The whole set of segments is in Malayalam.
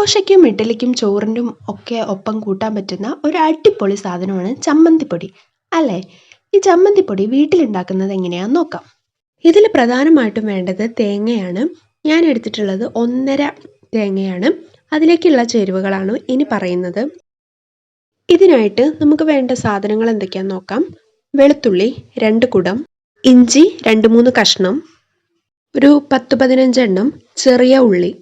ദോശയ്ക്കും ഇഡ്ഡലിക്കും ചോറിനും ഒക്കെ ഒപ്പം കൂട്ടാൻ പറ്റുന്ന ഒരു അടിപൊളി സാധനമാണ് ചമ്മന്തിപ്പൊടി. അല്ലേ? ഈ ചമ്മന്തിപ്പൊടി വീട്ടിലുണ്ടാക്കുന്നത് എങ്ങനെയാണെന്ന് നോക്കാം. ഇതിൽ പ്രധാനമായിട്ടും വേണ്ടത് തേങ്ങയാണ്. ഞാൻ എടുത്തിട്ടുള്ളത് ഒന്നര തേങ്ങയാണ്. അതിലേക്കുള്ള ചേരുവകളാണ് ഇനി പറയുന്നത്. ഇതിനായിട്ട് നമുക്ക് വേണ്ട സാധനങ്ങൾ എന്തൊക്കെയാണെന്ന് നോക്കാം. വെളുത്തുള്ളി രണ്ട് കുടം ഇഞ്ചി രണ്ട് മൂന്ന് കഷ്ണം ഒരു പത്ത് പതിനഞ്ചെണ്ണം ചെറിയ ഉള്ളി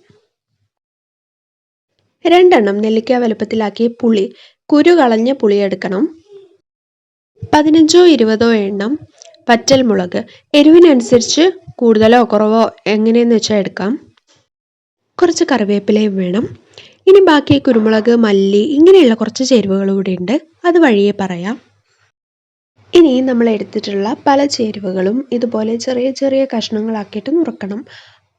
രണ്ടെണ്ണം നെല്ലിക്ക വലുപ്പത്തിലാക്കി പുളി കുരു കളഞ്ഞ പുളി എടുക്കണം. പതിനഞ്ചോ ഇരുപതോ എണ്ണം വറ്റൽ മുളക്. എരിവിനനുസരിച്ച് കൂടുതലോ കുറവോ എങ്ങനെയെന്ന് വെച്ചാൽ എടുക്കാം. കുറച്ച് കറിവേപ്പിലയും വേണം. ഇനി ബാക്കി കുരുമുളക് മല്ലി ഇങ്ങനെയുള്ള കുറച്ച് ചേരുവകൾ കൂടി ഉണ്ട്. അത് വഴിയേ പറയാം. ഇനി നമ്മൾ എടുത്തിട്ടുള്ള പല ചേരുവകളും ഇതുപോലെ ചെറിയ ചെറിയ കഷ്ണങ്ങളാക്കിയിട്ട് നുറുക്കണം.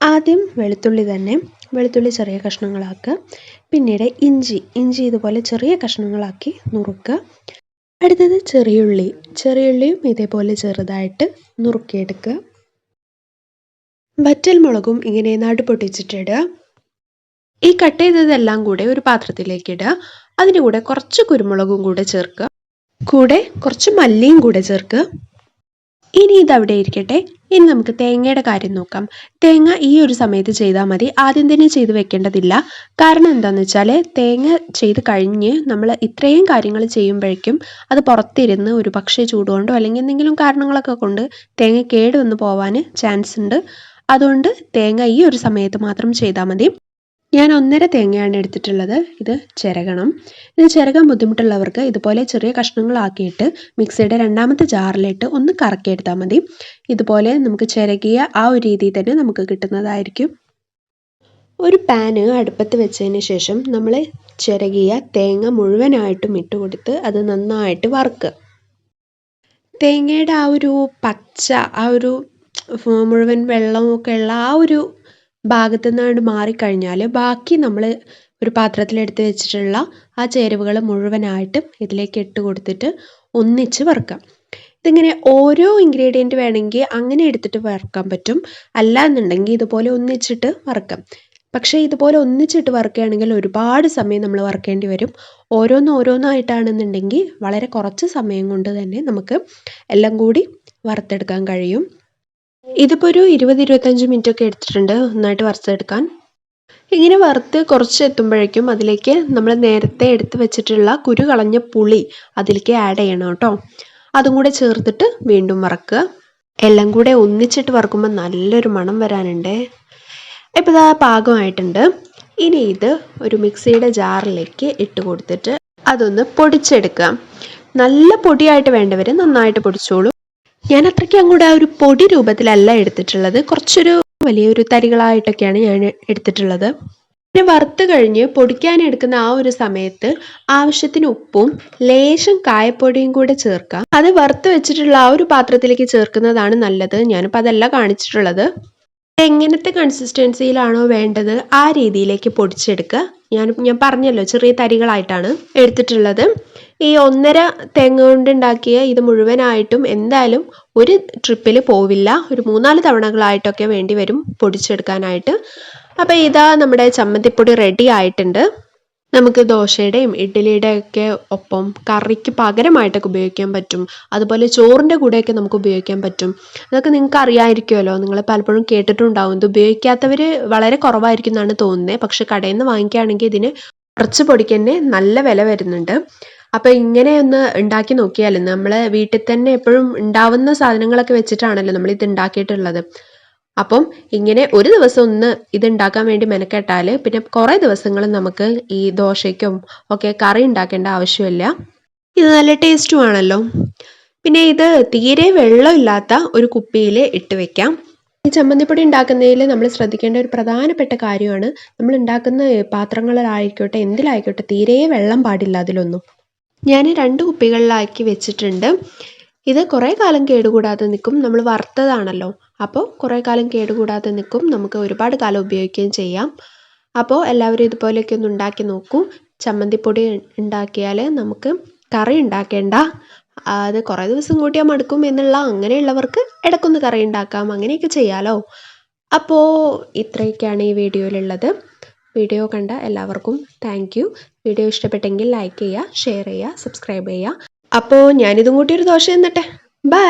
ആദ്യം വെളുത്തുള്ളി തന്നെ വെളുത്തുള്ളി ചെറിയ കഷ്ണങ്ങളാക്കുക. പിന്നീട് ഇഞ്ചി ഇഞ്ചി ഇതുപോലെ ചെറിയ കഷ്ണങ്ങളാക്കി നുറുക്കുക. അടുത്തത് ചെറിയുള്ളി. ചെറിയുള്ളിയും ഇതേപോലെ ചെറുതായിട്ട് നുറുക്കിയെടുക്കുക. വറ്റൽ മുളകും ഇങ്ങനെ നടുപൊട്ടിച്ചിട്ടിടുക ഈ കട്ട് ചെയ്തതെല്ലാം കൂടെ ഒരു പാത്രത്തിലേക്ക് ഇടുക. അതിന്റെ കൂടെ കുറച്ച് കുരുമുളകും കൂടെ ചേർക്കുക. കൂടെ കുറച്ച് മല്ലിയും കൂടെ ചേർക്കുക. ഇനി ഇതവിടെ ഇരിക്കട്ടെ. ഇനി നമുക്ക് തേങ്ങയുടെ കാര്യം നോക്കാം. തേങ്ങ ഈ ഒരു സമയത്ത് ചെയ്താൽ മതി. ആദ്യം തന്നെ ചെയ്ത് വെക്കേണ്ടതില്ല. കാരണം എന്താണെന്ന് വെച്ചാൽ തേങ്ങ ചെയ്ത് കഴിഞ്ഞ് നമ്മൾ ഇത്രയും കാര്യങ്ങൾ ചെയ്യുമ്പോഴേക്കും അത് പുറത്തിരുന്ന് ഒരു പക്ഷേ ചൂടുകൊണ്ടോ അല്ലെങ്കിൽ എന്തെങ്കിലും കാരണങ്ങളൊക്കെ കൊണ്ട് തേങ്ങ കേട് വന്ന് പോവാൻ ചാൻസ് ഉണ്ട്. അതുകൊണ്ട് തേങ്ങ ഈ ഒരു സമയത്ത് മാത്രം ചെയ്താൽ മതി. ഞാൻ ഒന്നര തേങ്ങയാണ് എടുത്തിട്ടുള്ളത്. ഇത് ചിരകണം. ഇത് ചിരകാൻ ബുദ്ധിമുട്ടുള്ളവർക്ക് ഇതുപോലെ ചെറിയ കഷ്ണങ്ങളാക്കിയിട്ട് മിക്സിയുടെ രണ്ടാമത്തെ ജാറിലിട്ട് ഒന്ന് കറക്കിയെടുത്താൽ മതി. ഇതുപോലെ നമുക്ക് ചിരകിയ ആ ഒരു രീതിയിൽ തന്നെ നമുക്ക് കിട്ടുന്നതായിരിക്കും. ഒരു പാന് അടുപ്പത്ത് വെച്ചതിന് ശേഷം നമ്മൾ ചിരകിയ തേങ്ങ മുഴുവനായിട്ടും ഇട്ട് കൊടുത്ത് അത് നന്നായിട്ട് വറുക്കുക. തേങ്ങയുടെ ആ ഒരു പച്ച ആ ഒരു മുഴുവൻ വെള്ളമൊക്കെ ഉള്ള ആ ഒരു ഭാഗത്തു നിന്നാണ്ട് മാറിക്കഴിഞ്ഞാൽ ബാക്കി നമ്മൾ ഒരു പാത്രത്തിൽ പാത്രത്തിലെടുത്ത് വെച്ചിട്ടുള്ള ആ ചേരുവകൾ മുഴുവനായിട്ടും ഇതിലേക്ക് ഇട്ട് കൊടുത്തിട്ട് ഒന്നിച്ച് വറുക്കാം ഇതിങ്ങനെ ഓരോ ഇൻഗ്രീഡിയന്റ് വേണമെങ്കിൽ അങ്ങനെ എടുത്തിട്ട് വറുക്കാൻ പറ്റും. അല്ല എന്നുണ്ടെങ്കിൽ ഇതുപോലെ ഒന്നിച്ചിട്ട് വറുക്കാം പക്ഷേ ഇതുപോലെ ഒന്നിച്ചിട്ട് വറുക്കുകയാണെങ്കിൽ ഒരുപാട് സമയം നമ്മൾ വറുക്കേണ്ടി വരും. ഓരോന്ന് ഓരോന്നായിട്ടാണെന്നുണ്ടെങ്കിൽ വളരെ കുറച്ച് സമയം കൊണ്ട് തന്നെ നമുക്ക് എല്ലാം കൂടി വറുത്തെടുക്കാൻ കഴിയും. ഇതിപ്പോൾ ഒരു ഇരുപത് ഇരുപത്തഞ്ച് മിനിറ്റ് ഒക്കെ എടുത്തിട്ടുണ്ട്. നന്നായിട്ട് വറുത്തെടുക്കാൻ. ഇങ്ങനെ വറുത്ത് കുറച്ച് എത്തുമ്പോഴേക്കും അതിലേക്ക് നമ്മൾ നേരത്തെ എടുത്ത് വെച്ചിട്ടുള്ള കുരു കളഞ്ഞ പുളി അതിലേക്ക് ആഡ് ചെയ്യണം കേട്ടോ. അതും കൂടെ ചേർത്തിട്ട് വീണ്ടും വറക്കുക. എല്ലാം കൂടെ ഒന്നിച്ചിട്ട് വറുക്കുമ്പോൾ നല്ലൊരു മണം വരാനുണ്ട്. ഇപ്പോൾ ഇതാ പാകമായിട്ടുണ്ട്. ഇനി ഇത് ഒരു മിക്സിയുടെ ജാറിലേക്ക് ഇട്ട് കൊടുത്തിട്ട് അതൊന്ന് പൊടിച്ചെടുക്കുക. നല്ല പൊടിയായിട്ട് വേണ്ടവർ നന്നായിട്ട് പൊടിച്ചോളൂ. ഞാൻ അത്രയ്ക്ക് അങ്ങോട്ട് ആ ഒരു പൊടി രൂപത്തിലല്ല എടുത്തിട്ടുള്ളത്. കുറച്ചൊരു വലിയൊരു തരികളായിട്ടൊക്കെയാണ് ഞാൻ എടുത്തിട്ടുള്ളത്. പിന്നെ വറുത്ത് കഴിഞ്ഞ് പൊടിക്കാൻ എടുക്കുന്ന ആ ഒരു സമയത്ത് ആവശ്യത്തിന് ഉപ്പും ലേശം കായപ്പൊടിയും കൂടെ ചേർക്കാം. അത് വറുത്ത് വെച്ചിട്ടുള്ള ആ ഒരു പാത്രത്തിലേക്ക് ചേർക്കുന്നതാണ് നല്ലത്. ഞാനിപ്പോൾ അതല്ല കാണിച്ചിട്ടുള്ളത്. എങ്ങനത്തെ കൺസിസ്റ്റൻസിയിലാണോ വേണ്ടത് ആ രീതിയിലേക്ക് പൊടിച്ചെടുക്കുക. ഞാൻ ഞാൻ പറഞ്ഞല്ലോ ചെറിയ തരികളായിട്ടാണ് എടുത്തിട്ടുള്ളത്. ഈ ഒന്നര തേങ്ങ കൊണ്ടുണ്ടാക്കിയ ഇത് മുഴുവനായിട്ടും എന്തായാലും ഒരു ട്രിപ്പിൽ പോവില്ല. ഒരു മൂന്നാൽ തവണകളായിട്ടൊക്കെ വേണ്ടി വരും പൊടിച്ചെടുക്കാനായിട്ട്. അപ്പോൾ ഇതാ നമ്മുടെ ചമ്മന്തിപ്പൊടി റെഡി ആയിട്ടുണ്ട്. നമുക്ക് ദോശയുടെയും ഇഡ്ഡലിയുടെയൊക്കെ ഒപ്പം കറിക്ക് പകരമായിട്ടൊക്കെ ഉപയോഗിക്കാൻ പറ്റും. അതുപോലെ ചോറിന്റെ കൂടെയൊക്കെ നമുക്ക് ഉപയോഗിക്കാൻ പറ്റും. അതൊക്കെ നിങ്ങൾക്ക് അറിയാമായിരിക്കുമല്ലോ നിങ്ങൾ പലപ്പോഴും കേട്ടിട്ടുണ്ടാവും. ഇത് ഉപയോഗിക്കാത്തവർ വളരെ കുറവായിരിക്കും എന്നാണ് തോന്നുന്നത് പക്ഷെ കടയിൽ നിന്ന് വാങ്ങിക്കുകയാണെങ്കിൽ ഇതിന് കുറച്ച് പൊടിക്ക് തന്നെ നല്ല വില വരുന്നുണ്ട്. അപ്പോൾ ഇങ്ങനെ ഒന്ന് ഉണ്ടാക്കി നോക്കിയാൽ നമ്മൾ വീട്ടിൽ തന്നെ എപ്പോഴും ഉണ്ടാവുന്ന സാധനങ്ങളൊക്കെ വെച്ചിട്ടാണല്ലോ നമ്മൾ ഇത് ഉണ്ടാക്കിയിട്ടുള്ളത്. അപ്പം ഇങ്ങനെ ഒരു ദിവസം ഒന്ന് ഇത് ഉണ്ടാക്കാൻ വേണ്ടി മെനക്കെട്ടാൽ പിന്നെ കുറേ ദിവസങ്ങൾ നമുക്ക് ഈ ദോശയ്ക്കും ഒക്കെ കറി ഉണ്ടാക്കേണ്ട ആവശ്യമില്ല. ഇത് നല്ല ടേസ്റ്റും ആണല്ലോ. പിന്നെ ഇത് തീരെ വെള്ളമില്ലാത്ത ഒരു കുപ്പിയിൽ ഇട്ട് വെക്കാം. ഈ ചമ്മന്തിപ്പൊടി ഉണ്ടാക്കുന്നതിൽ നമ്മൾ ശ്രദ്ധിക്കേണ്ട ഒരു പ്രധാനപ്പെട്ട കാര്യമാണ് നമ്മൾ ഉണ്ടാക്കുന്ന പാത്രങ്ങളിലായിക്കോട്ടെ എന്തിലായിക്കോട്ടെ തീരെ വെള്ളം പാടില്ല അതിലൊന്നും. ഞാൻ രണ്ട് കുപ്പികളിലാക്കി വെച്ചിട്ടുണ്ട്. ഇത് കുറേ കാലം കേടുകൂടാതെ നിൽക്കും. നമ്മൾ വറുത്തതാണല്ലോ. അപ്പോൾ കുറേ കാലം കേടുകൂടാതെ നിൽക്കും. നമുക്ക് ഒരുപാട് കാലം ഉപയോഗിക്കുകയും ചെയ്യാം. അപ്പോൾ എല്ലാവരും ഇതുപോലെയൊക്കെ ഒന്ന് ഉണ്ടാക്കി നോക്കൂ. ചമ്മന്തിപ്പൊടി ഉണ്ടാക്കിയാൽ നമുക്ക് കറി ഉണ്ടാക്കേണ്ട. അത് കുറേ ദിവസം കൂട്ടിയാൽ മടുക്കും എന്നുള്ള അങ്ങനെയുള്ളവർക്ക് ഇടക്കൊന്ന് കറി ഉണ്ടാക്കാം. അങ്ങനെയൊക്കെ ചെയ്യാമല്ലോ അപ്പോൾ ഇത്രയൊക്കെയാണ് ഈ വീഡിയോയിലുള്ളത്. വീഡിയോ കണ്ട എല്ലാവർക്കും താങ്ക് വീഡിയോ ഇഷ്ടപ്പെട്ടെങ്കിൽ ലൈക്ക് ചെയ്യുക ഷെയർ ചെയ്യുക സബ്സ്ക്രൈബ് ചെയ്യുക. അപ്പോൾ ഞാനിതും കൂട്ടി ഒരു ദോശ എന്നിട്ട് ബൈ